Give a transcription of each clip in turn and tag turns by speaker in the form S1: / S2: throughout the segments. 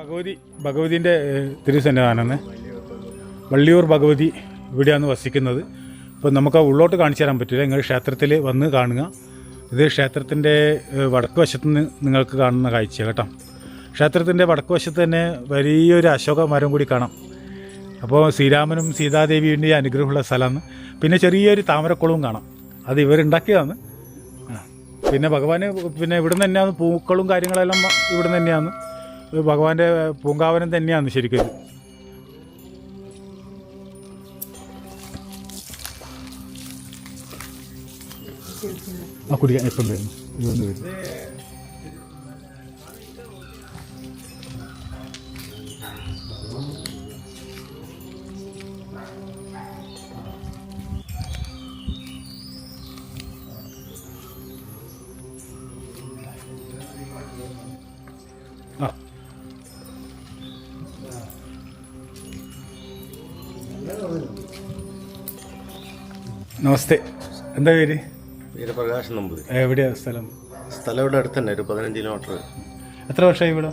S1: ഭഗവതി ഭഗവതിന്റെ തിരുസന്നിധാനമാണ്. വള്ളിയൂർ ഭഗവതി ഇവിടെയാണ് വസിക്കുന്നത്. അപ്പോൾ നമുക്ക് ആ ഉള്ളോട്ട് കാണിച്ചു തരാൻ പറ്റില്ല. നിങ്ങൾ ക്ഷേത്രത്തിൽ വന്ന് കാണുക. ഇത് ക്ഷേത്രത്തിന്റെ വടക്ക് വശത്ത് നിന്ന് നിങ്ങൾക്ക് കാണുന്ന കാഴ്ച കേട്ടോ. ക്ഷേത്രത്തിന്റെ വടക്ക് വശത്ത് തന്നെ വലിയൊരു അശോക മരം കൂടി കാണാം. അപ്പോൾ ശ്രീരാമനും സീതാദേവിയുടെ അനുഗ്രഹമുള്ള സ്ഥലമാണ്. പിന്നെ ചെറിയൊരു താമരക്കുളവും കാണാം. അത് ഇവരുണ്ടാക്കിയതാണ്. പിന്നെ ഭഗവാന് പിന്നെ ഇവിടെ നിന്ന് തന്നെയാണ് പൂക്കളും കാര്യങ്ങളെല്ലാം ഇവിടെ നിന്ന് തന്നെയാണ്. ഭഗവാന്റെ പൂങ്കാവനം തന്നെയാണ് ശരിക്കും. ആ കുടിക്കാൻ എപ്പം വരുന്നു ഇതൊന്ന് വരുന്നു നമസ്തേ. എന്താ പേര്?
S2: വീരപ്രകാശ് നമ്പൂതിരി.
S1: എവിടെയാ സ്ഥലം?
S2: സ്ഥലം ഇവിടെ അടുത്ത് തന്നെ ഒരു പതിനഞ്ച് കിലോമീറ്റർ
S1: എത്ര വർഷമായി ഇവിടെ?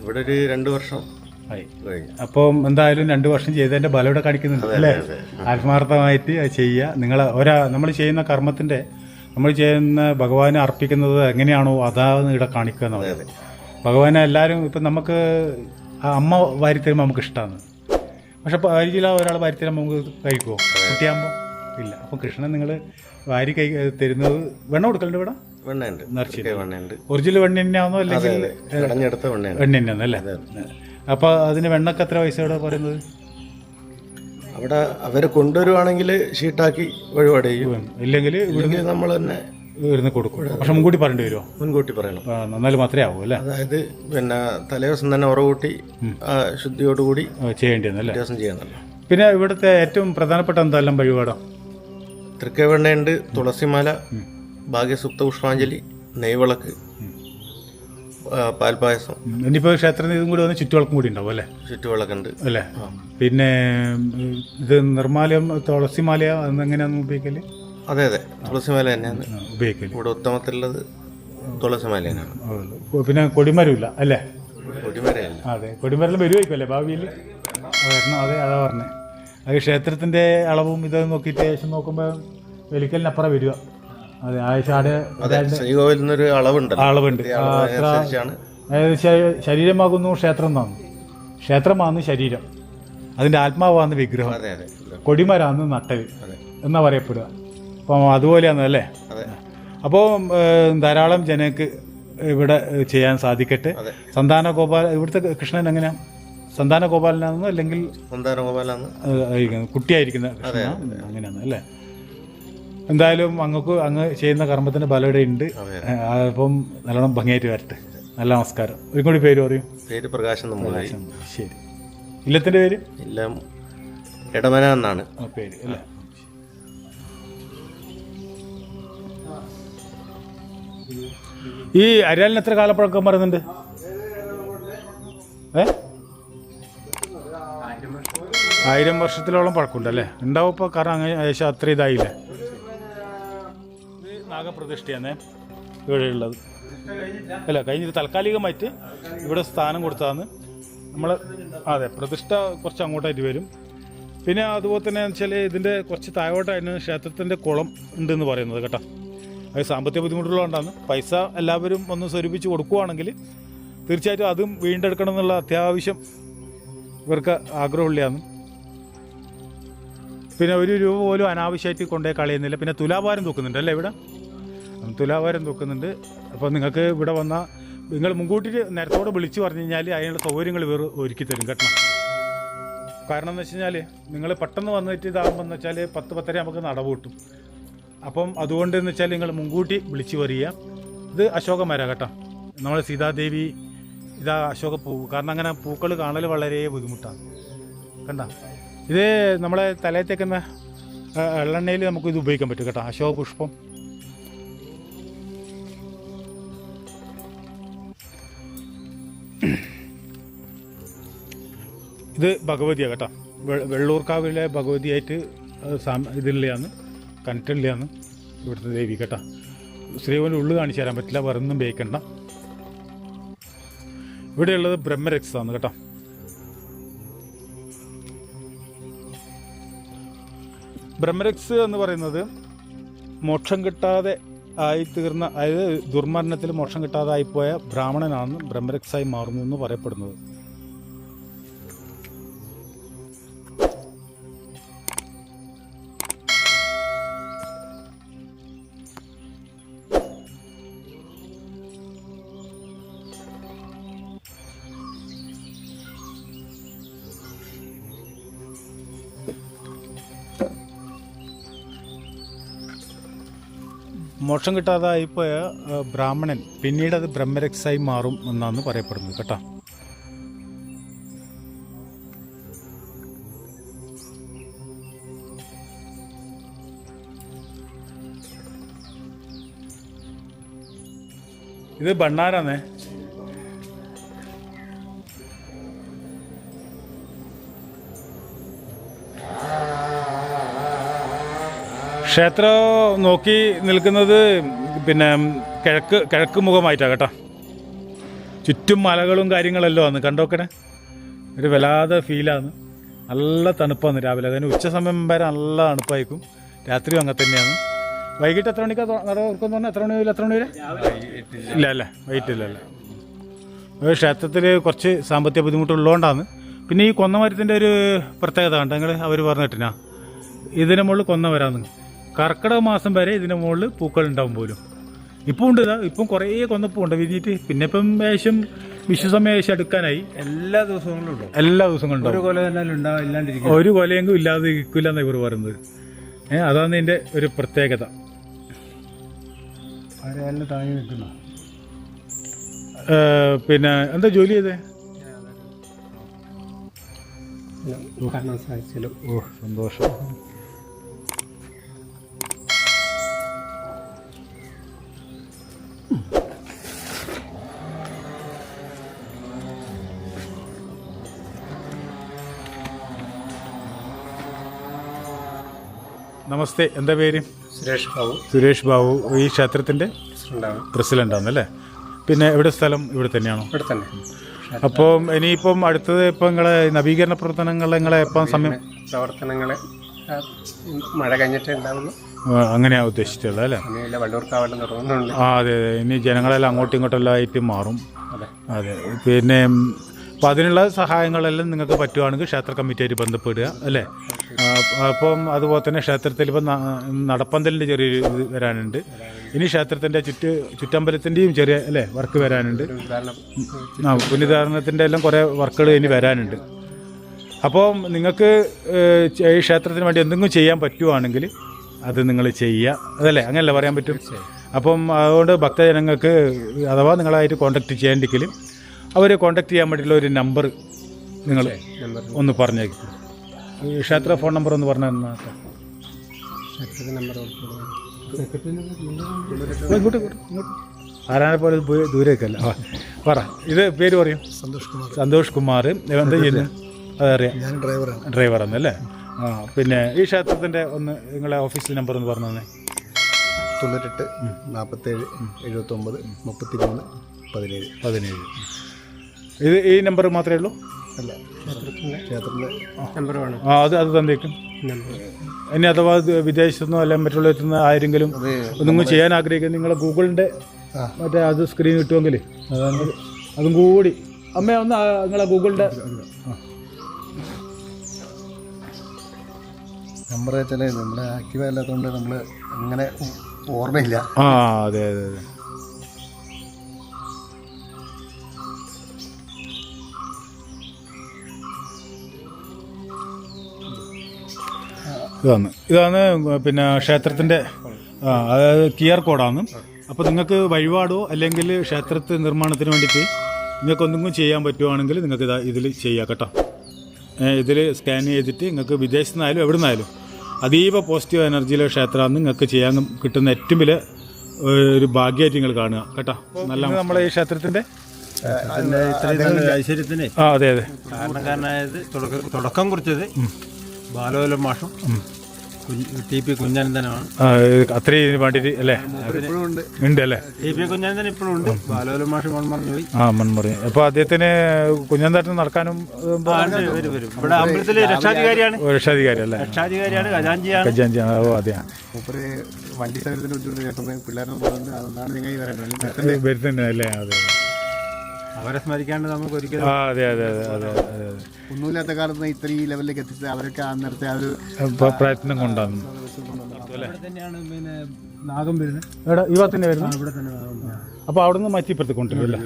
S2: ഇവിടെ ഒരു രണ്ട് വർഷം
S1: ആയി.
S2: കഴിഞ്ഞു.
S1: അപ്പം എന്തായാലും രണ്ട് വർഷം ചെയ്തതിന്റെ ബലം ഇവിടെ കാണിക്കുന്നുണ്ട് അല്ലേ? ആത്മാർത്ഥമായിട്ട് ചെയ്യുക. നിങ്ങൾ ഒരാ നമ്മൾ ചെയ്യുന്ന കർമ്മത്തിന്റെ നമ്മൾ ചെയ്യുന്ന ഭഗവാനെ അർപ്പിക്കുന്നത് എങ്ങനെയാണോ അതാണ് ഇവിടെ കാണിക്കുക എന്നുള്ളത് ഭഗവാനെ എല്ലാവരും ഇപ്പം നമുക്ക് അമ്മ വാരിത്തരുമ്പോൾ നമുക്ക് ഇഷ്ടമാണ് പക്ഷെ പരിചയമില്ല ഒരാൾ വാരിത്തരുമ്പോൾ നമുക്ക് കഴിക്കുമോ കുട്ടിയാകുമ്പോൾ ഇല്ല. അപ്പം കൃഷ്ണൻ നിങ്ങൾ വാരി കൈ തരുന്നത് വെണ്ണ കൊടുക്കലുണ്ട് ഇവിടെ?
S2: വെണ്ണയുണ്ട്.
S1: നിറച്ചിട്ട്.
S2: വെണ്ണയുണ്ട്.
S1: ഒറിജിനൽ വെണ്ണ തന്നെയാണോ അല്ലെങ്കിൽ
S2: കടഞ്ഞെടുത്ത
S1: വെണ്ണ തന്നെയാണ് അല്ലേ അപ്പോൾ അതിന് വെണ്ണക്ക് എത്ര പൈസ ഇവിടെ പറയുന്നത്?
S2: അവിടെ അവരെ കൊണ്ടുവരുവാണെങ്കിൽ ഷീട്ടാക്കി വഴിപാട് ചെയ്യും.
S1: ഇല്ലെങ്കിൽ
S2: ഇവിടുന്ന് നമ്മൾ തന്നെ
S1: ഇവിടുന്ന് കൊടുക്കും. പക്ഷെ മുൻകൂട്ടി പറയേണ്ടി വരുമോ
S2: മുൻകൂട്ടി പറയണം.
S1: എന്നാലും മാത്രമേ ആവൂ അല്ലേ?
S2: അതായത് പിന്നെ തലേദിവസം തന്നെ ഉറവൂട്ടി ശുദ്ധിയോടുകൂടി
S1: ചെയ്യേണ്ടി വന്നല്ലേ
S2: ദിവസം ചെയ്യണമല്ലോ
S1: പിന്നെ ഇവിടുത്തെ ഏറ്റവും പ്രധാനപ്പെട്ട എന്തെല്ലാം വഴിപാടോ?
S2: തൃക്കവെണ്ണയുണ്ട് തുളസിമാല ഭാഗ്യസുപ്ത പുഷ്പാഞ്ജലി നെയ്വിളക്ക്
S1: പാൽപായസം. ഇനിയിപ്പോൾ ക്ഷേത്രത്തിൽ ഇതും കൂടി വന്ന് ചുറ്റുവിളക്കും കൂടി ഉണ്ടാവും അല്ലേ?
S2: ചുറ്റുവിളക്കുണ്ട്.
S1: അല്ലേ? പിന്നെ ഇത് നിർമ്മാലയം തുളസിമാല എന്നെങ്ങനെയാണ് ഉപയോഗിക്കൽ?
S2: അതെ അതെ. തുളസിമാല തന്നെയാണ്.
S1: ഉപയോഗിക്കൽ.
S2: ഇവിടെ ഉത്തമത്തിലുള്ളത് തുളസിമാല തന്നെയാണ്
S1: പിന്നെ കൊടിമരമില്ല അല്ലേ?
S2: കൊടിമരയല്ല.
S1: അതെ കൊടിമരം വരുമായിരിക്കും അല്ലേ ഭാവിയിൽ അതെ അതാ പറഞ്ഞത് അത് ക്ഷേത്രത്തിന്റെ അളവും ഇത് നോക്കിയിട്ട് ശേഷം നോക്കുമ്പോൾ വെലിക്കലിനപ്പുറം വരിക. അതെ
S2: ആ നിന്നൊരു അളവുണ്ട്.
S1: അതായത് ശരീരമാകുന്നു ക്ഷേത്രം എന്നാണ് ക്ഷേത്രമാണ് ശരീരം. അതിന്റെ ആത്മാവാണ് വിഗ്രഹം. കൊടിമരാന്ന്
S2: നട്ടൽ.
S1: എന്നാ പറയപ്പെടുക. അപ്പം അതുപോലെയാണ് അല്ലേ? അപ്പോൾ ധാരാളം ജനക്ക് ഇവിടെ ചെയ്യാൻ സാധിക്കട്ടെ. സന്താന ഗോപാൽ ഇവിടുത്തെ കൃഷ്ണൻ എങ്ങനെയാണ് സന്താന ഗോപാലനാണെന്നോ അല്ലെങ്കിൽ
S2: സന്താന ഗോപാലാണ്
S1: കുട്ടിയായിരിക്കുന്ന? അങ്ങനെയാണ് അല്ലേ? എന്തായാലും അങ്ങക്ക് അങ്ങ് ചെയ്യുന്ന കർമ്മത്തിന് ബലയുടെ ഉണ്ട്.
S2: അതെ.
S1: അപ്പം നല്ലോണം ഭംഗിയായിട്ട് വരട്ടെ. നല്ല നമസ്കാരം. ഒരു കൂടി പേര് പറയും.
S2: പേര് പ്രകാശം നമ്പൂതിരി
S1: ശരി. ഇല്ലത്തിന്റെ പേര്?
S2: എല്ലാം ഇടമന എന്നാണ്.
S1: ആ പേര് അല്ലേ? ഈ അരിയാലിന് എത്ര കാലപ്പഴക്കം പറയുന്നുണ്ട്? ഏ? ആയിരം വർഷത്തിലോളം പഴക്കമുണ്ട് അല്ലേ ഉണ്ടാവും ഇപ്പോൾ കാരണം അങ്ങനെ ഏകദേശം അത്ര ഇതായില്ലേ? ഇത് നാഗപ്രതിഷ്ഠയാണേ ഇവിടെ ഉള്ളത് അല്ല കഴിഞ്ഞിട്ട് താൽക്കാലികമായിട്ട് ഇവിടെ സ്ഥാനം കൊടുത്തതാണ്. നമ്മൾ അതെ പ്രതിഷ്ഠ കുറച്ച് അങ്ങോട്ടായിട്ട് വരും. പിന്നെ അതുപോലെ തന്നെ വെച്ചാൽ ഇതിന്റെ കുറച്ച് താഴോട്ടായിരുന്നു ക്ഷേത്രത്തിന്റെ കുളം ഉണ്ടെന്ന് പറയുന്നത് കേട്ടോ. അത് സാമ്പത്തിക ബുദ്ധിമുട്ടുള്ളതുകൊണ്ടാണ്. പൈസ എല്ലാവരും ഒന്ന് സ്വരൂപിച്ച് കൊടുക്കുവാണെങ്കിൽ തീർച്ചയായിട്ടും അതും വീണ്ടെടുക്കണം എന്നുള്ള അത്യാവശ്യം ഇവർക്ക് ആഗ്രഹമുള്ളതാണ്. പിന്നെ ഒരു രൂപ പോലും അനാവശ്യമായിട്ട് കൊണ്ടുപോയി കളയുന്നില്ല. പിന്നെ തുലാഭാരം തൂക്കുന്നുണ്ട് അല്ലേ ഇവിടെ? തുലാഭാരം തൂക്കുന്നുണ്ട്. അപ്പോൾ നിങ്ങൾക്ക് ഇവിടെ വന്ന നിങ്ങൾ മുൻകൂട്ടി നേരത്തോടെ വിളിച്ചു പറഞ്ഞു കഴിഞ്ഞാൽ അതിനുള്ള സൗകര്യങ്ങൾ ഇവർ ഒരുക്കി തരും കേട്ടോ. കാരണം എന്ന് വെച്ച് കഴിഞ്ഞാൽ നിങ്ങൾ പെട്ടെന്ന് വന്നിട്ട് ഇതാകുമ്പോൾ എന്ന് വെച്ചാൽ പത്ത് പത്തര നമുക്ക് നടവ് കിട്ടും. അപ്പം അതുകൊണ്ട് എന്ന് വെച്ചാൽ നിങ്ങൾ മുൻകൂട്ടി വിളിച്ചു പറയുക. ഇത് അശോകമര കേട്ടോ. നമ്മൾ സീതാദേവി ഇതാ അശോക പൂ കാരണം അങ്ങനെ പൂക്കൾ കാണൽ വളരെ ബുദ്ധിമുട്ടാണ്. കണ്ട? ഇത് നമ്മളെ തലയത്തേക്കുന്ന എള്ളെണ്ണയിൽ നമുക്ക് ഇത് ഉപയോഗിക്കാൻ പറ്റും കേട്ടോ. അശോക പുഷ്പം ഇത് ഭഗവതിയാണ് കേട്ടോ. വെള്ളൂർക്കാവിലെ ഭഗവതിയായിട്ട് ഇതിലുള്ളതാണ് കണ്ടിട്ടുള്ളതാണ് ഇവിടുത്തെ ദേവി കേട്ടോ. ശ്രീകോവിന്റെ ഉള്ളു കാണിച്ചു തരാൻ പറ്റില്ല വേറൊന്നും ഉപയോഗിക്കണ്ട. ഇവിടെയുള്ളത് ബ്രഹ്മരക്സ് ആണ് കേട്ടോ. ബ്രഹ്മരക്സ് എന്ന് പറയുന്നത് മോക്ഷം കിട്ടാതെ ആയിത്തീർന്ന അതായത് ദുർമരണത്തിൽ മോക്ഷം കിട്ടാതെ ആയിപ്പോയ ബ്രാഹ്മണനാണ് ബ്രഹ്മരക്സായി മാറുന്നു എന്ന് പറയപ്പെടുന്നത്. മോക്ഷം കിട്ടാതെ ആയിപ്പോയ ബ്രാഹ്മണൻ പിന്നീട് അത് ബ്രഹ്മരക്സായി മാറും എന്നാണ് പറയപ്പെടുന്നത്. കേട്ടോ. ഇത് ബണ്ണാരാന്നേ ക്ഷേത്രം നോക്കി നിൽക്കുന്നത് പിന്നെ കിഴക്ക് കിഴക്ക് മുഖമായിട്ടാണ് കേട്ടോ. ചുറ്റും മലകളും കാര്യങ്ങളല്ലോ ആണ് കണ്ടോക്കണേ? ഒരു വല്ലാതെ ഫീലാണ്. നല്ല തണുപ്പാണ് രാവിലെ. അതിന് ഉച്ച സമയം വരെ നല്ല തണുപ്പായിരിക്കും. രാത്രിയും അങ്ങനെ തന്നെയാണ്. വൈകിട്ട് എത്ര മണിക്കാണ് നട ഓർക്കുന്നു പറഞ്ഞാൽ എത്ര മണി മുതൽ എത്ര മണി വരെ? ഇല്ല അല്ലേ വൈകിട്ടില്ല ക്ഷേത്രത്തിൽ കുറച്ച് സാമ്പത്തിക ബുദ്ധിമുട്ടുള്ളതുകൊണ്ടാണ് പിന്നെ ഈ കൊന്നമരത്തിന്റെ ഒരു പ്രത്യേകത കണ്ടെങ്കിൽ അവർ പറഞ്ഞിട്ടിനാ. ഇതിനു മുകളിൽ കൊന്ന വരാന്ന് കർക്കിടക മാസം വരെ ഇതിന് മുകളിൽ പൂക്കൾ ഉണ്ടാവും പോലും. ഇപ്പം ഉണ്ട് ഇതാ ഇപ്പം കുറേ കൊന്നപ്പൂ ഉണ്ട് വിരിഞ്ഞിട്ട് പിന്നെ ഇപ്പം ഏകദേശം വിഷു സമയം ഏകദേശം എടുക്കാനായി.
S3: എല്ലാ ദിവസങ്ങളും ഉണ്ടോ
S1: എല്ലാ ദിവസങ്ങളും ഉണ്ടാവും.
S3: ഒരു കൊല ഇല്ലാണ്ടിരിക്കും.
S1: ഒരു കൊലയെങ്കിലും ഇല്ലാതെ ഇരിക്കില്ല എന്നാണ് ഇവർ പറയുന്നത്. ഏഹ് അതാണ് ഇതിന്റെ ഒരു പ്രത്യേകത.
S3: താങ്ങി നിൽക്കുന്നു?
S1: പിന്നെ എന്താ ജോലി ചെയ്തേ? സന്തോഷം. നമസ്തേ. എന്താ പേര്?
S3: സുരേഷ് ബാബു.
S1: സുരേഷ് ബാബു. ഈ ക്ഷേത്രത്തിന്റെ
S3: ഉണ്ടാവും
S1: പ്രസിഡന്റ് ആണല്ലേ പിന്നെ എവിടെ സ്ഥലം ഇവിടെ തന്നെയാണോ?
S3: ഇവിടെ തന്നെ.
S1: അപ്പം ഇനിയിപ്പം അടുത്തത് ഇപ്പം നിങ്ങളെ നവീകരണ പ്രവർത്തനങ്ങൾ നിങ്ങളെ എപ്പം സമയം
S3: പ്രവർത്തനങ്ങൾ മഴ കഴിഞ്ഞിട്ടേ ഉണ്ടാവുള്ളൂ.
S1: അങ്ങനെയാണ് അങ്ങനെയാ ഉദ്ദേശിച്ചുള്ളത് അല്ലേ? ആ അതെ അതെ. ഇനി ജനങ്ങളെല്ലാം അങ്ങോട്ടും ഇങ്ങോട്ടും എല്ലാം ആയിട്ട് മാറും.
S3: അതെ.
S1: പിന്നെ ഉം, അപ്പം അതിനുള്ള സഹായങ്ങളെല്ലാം നിങ്ങൾക്ക് പറ്റുവാണെങ്കിൽ ക്ഷേത്ര കമ്മിറ്റിയായിട്ട് ബന്ധപ്പെടുക അല്ലേ? അപ്പം അതുപോലെ തന്നെ ക്ഷേത്രത്തിൽ ഇപ്പം നടപ്പന്തലിന്റെ ചെറിയൊരു ഇത് വരാനുണ്ട്. ഇനി ക്ഷേത്രത്തിന്റെ ചുറ്റ് ചുറ്റമ്പലത്തിന്റെയും ചെറിയ അല്ലേ വർക്ക് വരാനുണ്ട്. ആ പുനരുദ്ധാരണത്തിന്റെ എല്ലാം കുറേ വർക്കുകൾ ഇനി വരാനുണ്ട്. അപ്പോൾ നിങ്ങൾക്ക് ഈ ക്ഷേത്രത്തിന് വേണ്ടി എന്തെങ്കിലും ചെയ്യാൻ പറ്റുവാണെങ്കിൽ അത് നിങ്ങൾ ചെയ്യുക. അതല്ലേ? അങ്ങനല്ലേ പറയാൻ പറ്റും? അപ്പം അതുകൊണ്ട് ഭക്തജനങ്ങൾക്ക് അഥവാ നിങ്ങളായിട്ട് കോൺടാക്റ്റ് ചെയ്യേണ്ടെങ്കിൽ അവരെ കോൺടാക്ട് ചെയ്യാൻ വേണ്ടിയിട്ടുള്ള ഒരു നമ്പർ നിങ്ങൾ ഒന്ന് പറഞ്ഞേക്കും. ക്ഷേത്ര ഫോൺ നമ്പർ ഒന്ന് പറഞ്ഞു തന്നാ
S3: ക്ഷേത്രത്തിൽ നമ്പർ
S1: ഇങ്ങോട്ട് ഇങ്ങോട്ട് ഇങ്ങോട്ട്. ആരാനെ പോലെ ദൂരേക്കല്ല. പറ ഇത് പേര് പറയും.
S3: സന്തോഷ് കുമാർ.
S1: സന്തോഷ് കുമാർ. എന്താ ചെയ്യുന്നത് അതറിയാം.
S3: ഞാൻ ഡ്രൈവറാണ്.
S1: അല്ലേ ആ പിന്നെ ഈ ക്ഷേത്രത്തിന്റെ ഒന്ന് നിങ്ങളെ ഓഫീസിൽ നമ്പർ ഒന്ന് പറഞ്ഞു തന്നെ.
S3: തൊണ്ണൂറ്റെട്ട് നാൽപ്പത്തേഴ് എഴുപത്തൊമ്പത് മുപ്പത്തി മൂന്ന് പതിനേഴ്.
S1: പതിനേഴ്. ഇത് ഈ നമ്പർ മാത്രമേ ഉള്ളൂ?
S3: അല്ല വേണം.
S1: ആ അത് അത് തന്നേക്കും. ഇനി അഥവാ വിദേശത്തുനിന്നോ അല്ലെങ്കിൽ മറ്റുള്ളവരിൽ നിന്ന് ആരെങ്കിലും ഒന്നും ചെയ്യാൻ ആഗ്രഹിക്കുന്നത് നിങ്ങളെ ഗൂഗിളിന്റെ മറ്റേ അത് സ്ക്രീൻ കിട്ടുമെങ്കിൽ അതും കൂടി. അമ്മ ഒന്ന് നിങ്ങളെ ഗൂഗിളിന്റെ
S3: നമ്പർ വെച്ചാൽ നമ്മൾ ആക്റ്റീവ് അല്ലാത്തതുകൊണ്ട് നമ്മൾ അങ്ങനെ ഓർമ്മയില്ല.
S1: ആ അതെ അതെ അതെ. ഇതാണ്. ഇതാണ് പിന്നെ ക്ഷേത്രത്തിന്റെ ആ അതായത് ക്യു ആർ കോഡാണ്. അപ്പോൾ നിങ്ങൾക്ക് വഴിപാടോ അല്ലെങ്കിൽ ക്ഷേത്രത്തെ നിർമ്മാണത്തിന് വേണ്ടിയിട്ട് നിങ്ങൾക്ക് എന്തെങ്കിലും ചെയ്യാൻ പറ്റുവാണെങ്കിൽ നിങ്ങൾക്ക് ഇതാ ഇതിൽ ചെയ്യാം കേട്ടോ. ഇതിൽ സ്കാൻ ചെയ്തിട്ട് നിങ്ങൾക്ക് വിദേശത്തു നിന്നായാലും എവിടെ നിന്നായാലും അതീവ പോസിറ്റീവ് എനർജിയിലെ ക്ഷേത്രമാണ് നിങ്ങൾക്ക് ചെയ്യാൻ കിട്ടുന്ന ഏറ്റവും വലിയ ഒരു ഭാഗ്യമായിട്ട് നിങ്ങൾ കാണുക കേട്ടോ. നല്ല നമ്മളെ ഈ ക്ഷേത്രത്തിന്റെ
S3: ഐശ്വര്യത്തിന്
S1: ആ അതെ അതെ.
S3: കാരണക്കാരനായത് തുടക്കം കുറിച്ചത് ബാലോല മാഷും.
S4: ടി പി കുഞ്ഞനന്തനാണ്
S1: ആ, അത്രയും വേണ്ടിയിട്ട് അല്ലേ?
S3: ഉണ്ട്.
S1: അല്ലേ?
S4: ടി പി കുഞ്ഞനന്തൻ ഇപ്പോഴും ഉണ്ട്. ബാലോല മാഷ് മൺമറഞ്ഞു പോയി.
S1: ആ മൺമറി അപ്പോൾ അദ്ദേഹത്തിന് കുഞ്ഞന്താട്ടം നടക്കാനും
S4: ഇവിടെ അമ്പലത്തിലെ രക്ഷാധികാരിയാണ്.
S1: രക്ഷാധികാരി അല്ലേ
S4: രക്ഷാധികാരിയാണ് ഖജാഞ്ചിയാണ്
S1: ഓ അതെയാ.
S3: വണ്ടി കേട്ടപ്പോൾ പിള്ളേരെ
S1: വരുന്നുണ്ട് അല്ലേ അതെ.
S4: അവരെ സ്മരിക്കാണ്ട് നമുക്ക് ഒരിക്കലും
S1: ആ അതെ അതെ അതെ അതെ അതെ. അതെ
S3: ഒന്നുമില്ലാത്ത കാലത്ത് ഇത്രയും ഈ ലെവലിലേക്ക് എത്തിച്ച് അവരൊക്കെ അന്നേരത്തെ ആ ഒരു
S1: പ്രയത്നം കൊണ്ടാണ്.
S4: തന്നെയാണ് പിന്നെ നാഗം വരുന്നത്.
S1: എടാ ഈ ഭാഗത്തന്നെ വരുന്നു
S4: ഇവിടെ തന്നെ നാഗം
S1: അപ്പോൾ അവിടെ നിന്ന് മാറ്റി ഇപ്പുറത്ത് കൊണ്ടുവരില്ല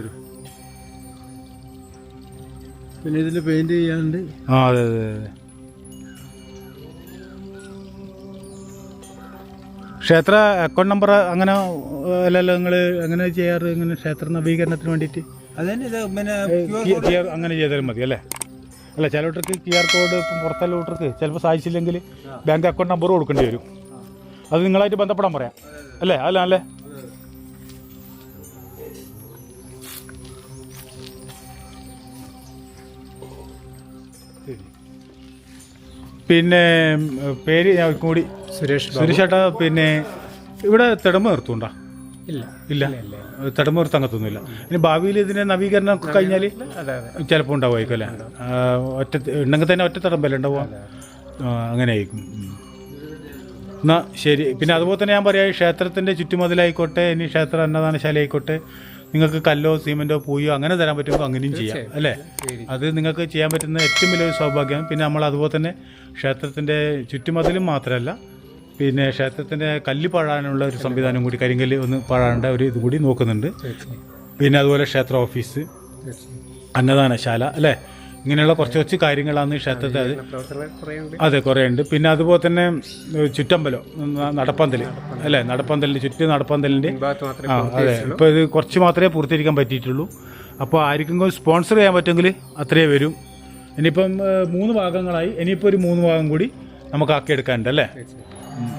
S4: പിന്നെ ഇതിൽ പെയിന്റ് ചെയ്യാനുണ്ട്.
S1: ആ അതെ അതെ അതെ. ക്ഷേത്ര അക്കൗണ്ട് നമ്പർ അങ്ങനെ അല്ലല്ലോ നിങ്ങൾ എങ്ങനെ ചെയ്യാറ് ഇങ്ങനെ ക്ഷേത്ര നവീകരണത്തിന് വേണ്ടിയിട്ട്? അങ്ങനെ ചെയ്താലും മതി അല്ലേ? അല്ല ചിലവർക്ക് ക്യു ആർ കോഡ് ഇപ്പം പുറത്തുള്ള കൂട്ടർക്ക് ചിലപ്പോൾ സാധിച്ചില്ലെങ്കിൽ ബാങ്ക് അക്കൗണ്ട് നമ്പർ കൊടുക്കേണ്ടി വരും. അത് നിങ്ങളായിട്ട് ബന്ധപ്പെടാൻ പറയാം അല്ലേ? അല്ല അല്ലേ? പിന്നെ പേര് ഞാൻ കൂടി.
S4: സുരേഷ്
S1: സുരേഷ് ചേട്ടാ പിന്നെ ഇവിടെ തിടമ്പ് നിർത്തുണ്ടോ
S4: ഇല്ല.
S1: തിടമ്പ് നിർത്താൻ ഇനി ഭാവിയിൽ ഇതിന്റെ നവീകരണം കഴിഞ്ഞാൽ ചിലപ്പോൾ ഉണ്ടാവുമായിരിക്കും അല്ലേ? ഒറ്റ ഉണ്ടെങ്കിൽ തന്നെ ഒറ്റ തടമ്പല്ലേ ഉണ്ടാവുക? അങ്ങനെ ആയിരിക്കും. എന്നാ ശരി. പിന്നെ അതുപോലെ തന്നെ ഞാൻ പറയാം ക്ഷേത്രത്തിന്റെ ചുറ്റുമതിലായിക്കോട്ടെ ഇനി ക്ഷേത്ര അന്നദാനശാല ആയിക്കോട്ടെ നിങ്ങൾക്ക് കല്ലോ സിമെന്റോ പൂയോ അങ്ങനെ തരാൻ പറ്റുമ്പോൾ അങ്ങനെയും ചെയ്യാം അല്ലേ? അത് നിങ്ങൾക്ക് ചെയ്യാൻ പറ്റുന്ന ഏറ്റവും വലിയൊരു സൗഭാഗ്യമാണ്. പിന്നെ നമ്മൾ അതുപോലെ തന്നെ ക്ഷേത്രത്തിന്റെ ചുറ്റുമതിലും മാത്രമല്ല പിന്നെ ക്ഷേത്രത്തിന്റെ കല്ല് പാഴാനുള്ള ഒരു സംവിധാനം കൂടി കരിങ്കല്ല് ഒന്ന് പാഴാണ്ട ഒരു ഇത് കൂടി നോക്കുന്നുണ്ട്. പിന്നെ അതുപോലെ ക്ഷേത്ര ഓഫീസ് അന്നദാനശാല അല്ലേ? ഇങ്ങനെയുള്ള കുറച്ച് കുറച്ച് കാര്യങ്ങളാണ് ക്ഷേത്രത്തെ അത് അതെ കുറേ ഉണ്ട് പിന്നെ അതുപോലെ തന്നെ ചുറ്റമ്പലോ നടപ്പന്തൽ അല്ലേ? നടപ്പന്തലിന്റെ ചുറ്റും നടപ്പന്തലിന്റെ ആ അതെ. ഇപ്പോൾ ഇത് കുറച്ച് മാത്രമേ പൂർത്തീകരിക്കാൻ പറ്റിയിട്ടുള്ളൂ. അപ്പോൾ ആർക്കെങ്കിലും സ്പോൺസർ ചെയ്യാൻ പറ്റുമെങ്കിൽ അത്രയേ വരും. ഇനിയിപ്പം മൂന്ന് ഭാഗങ്ങളായി. ഇനിയിപ്പോൾ ഒരു മൂന്ന് ഭാഗം കൂടി നമുക്ക് ആക്കിയെടുക്കാനുണ്ട് അല്ലേ.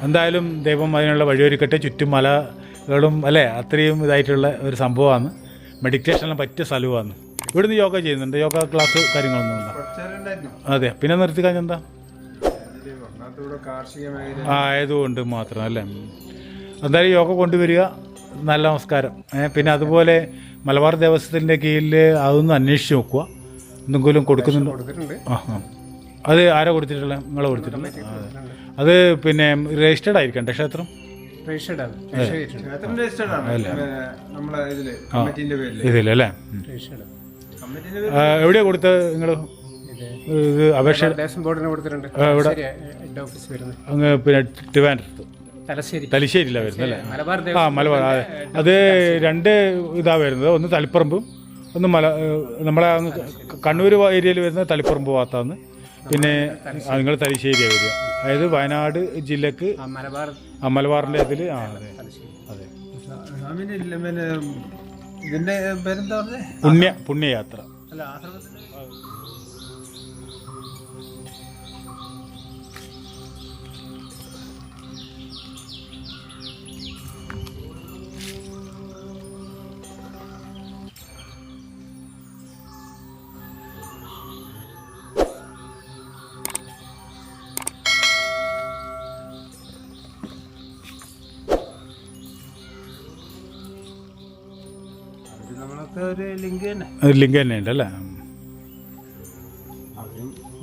S1: എന്തായാലും ദൈവം അതിനുള്ള വഴിയൊരുക്കട്ടെ. ചുറ്റും മലകളും അല്ലേ? അത്രയും ഇതായിട്ടുള്ള ഒരു സംഭവമാണ്. മെഡിറ്റേഷനെല്ലാം പറ്റിയ സ്ഥലവുമാണ്. ഇവിടുന്ന് യോഗ ചെയ്യുന്നുണ്ട്. യോഗ ക്ലാസ് കാര്യങ്ങളൊന്നും ഉണ്ടോ അതെ. പിന്നെ നിർത്തി
S4: കഴിഞ്ഞാൽ
S1: എന്താ? ആയതുകൊണ്ട് മാത്രം അല്ലേ? എന്തായാലും യോഗ കൊണ്ടുവരിക. നല്ല നമസ്കാരം. പിന്നെ അതുപോലെ മലബാർ ദേവസ്വത്തിന്റെ കീഴിൽ അതൊന്ന് അന്വേഷിച്ച് നോക്കുക. എന്തെങ്കിലും കൊടുക്കുന്നുണ്ടോ? ആ ആ. അത് ആരാ കൊടുത്തിട്ടുള്ള? നിങ്ങളെ കൊടുത്തിട്ടുള്ള? അത് പിന്നെ രജിസ്റ്റേർഡ് ആയിരിക്കണ്ടേ ക്ഷേത്രം. ഇതിലല്ലേ എവിടെയാ കൊടുത്തത് നിങ്ങൾ ഇത് അപേക്ഷ ഇവിടെ അങ്ങ് പിന്നെ ട്രിവാൻഡ്രത്ത്
S4: തലശ്ശേരി.
S1: തലശ്ശേരിയിലാണ് വരുന്നത് അല്ലേ?
S4: മലബാർ
S1: ആ മലബാർ അതെ. അത് രണ്ട് ഇതാ വരുന്നത്. ഒന്ന് തളിപ്പറമ്പും ഒന്ന് മല നമ്മളെ കണ്ണൂർ ഏരിയയിൽ വരുന്ന തളിപ്പറമ്പ് ഭാഗത്താണ് പിന്നെ നിങ്ങൾ തലശ്ശേരിയാണ് വരിക. അതായത് വയനാട് ജില്ലക്ക് മലബാറിന്റെ ഇതിൽ ആ അതെ അതെ.
S4: ഇതിന്റെ പേരെന്താ പറഞ്ഞേ?
S1: പുണ്യ പുണ്യയാത്ര.
S4: അല്ല ആശ്രമത്തിന്റെ ഒരു ലിങ്ക് തന്നെ.
S1: അത് ലിങ്ക് തന്നെ ഉണ്ട് അല്ലേ?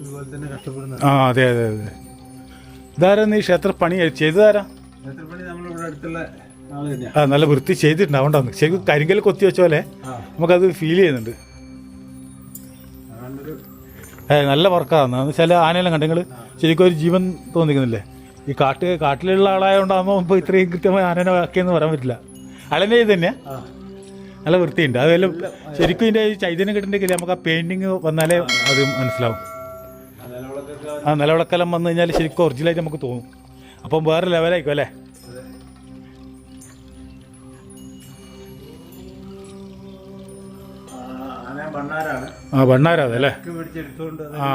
S4: ഇതുപോലെ തന്നെ കഷ്ടപ്പെടുന്ന
S1: ആ അതെ അതെ അതെ. ഇതാരാ നീ ക്ഷേത്ര പണി ചെയ്തതാരാ?
S4: ക്ഷേത്രപ്പണി നമ്മളിവിടെ അടുത്തുള്ള ആൾ തന്നെയാ.
S1: ആ നല്ല വൃത്തി ചെയ്തിട്ടുണ്ട് അതുകൊണ്ടാണ് ശരിക്കും കരിങ്കൽ കൊത്തി വെച്ച പോലെ നമുക്കത് ഫീൽ ചെയ്യുന്നുണ്ട്.
S4: അതുകൊണ്ടൊരു
S1: ഏ നല്ല വർക്കാന്ന് വെച്ചാൽ ആനയെല്ലാം കണ്ടെങ്കിൽ ശരിക്കും ഒരു ജീവൻ തോന്നിക്കുന്നില്ലേ? ഈ കാട്ട് കാട്ടിലുള്ള ആളായതുകൊണ്ടാകുമ്പോൾ ഇപ്പോൾ ഇത്രയും കൃത്യമായി ആനേനെ ആക്കിയെന്ന് പറയാൻ പറ്റില്ല. അലനെ ഇത് തന്നെയാ നല്ല വൃത്തിയുണ്ട്. അതെല്ലാം ശരിക്കും ഇതിന്റെ ചൈതന്യം കിട്ടുന്നുണ്ടെങ്കിൽ നമുക്ക് ആ പെയിന്റിങ് വന്നാലേ അത് മനസ്സിലാവും. ആ നിലവിളക്കെല്ലാം വന്നു കഴിഞ്ഞാൽ ശരിക്കും ഒറിജിനലായിട്ട് നമുക്ക് തോന്നും. അപ്പം വേറെ ലെവലായിരിക്കും അല്ലേ? ആ വണ്ണാരാണ്
S4: അല്ലേ?
S1: ആ.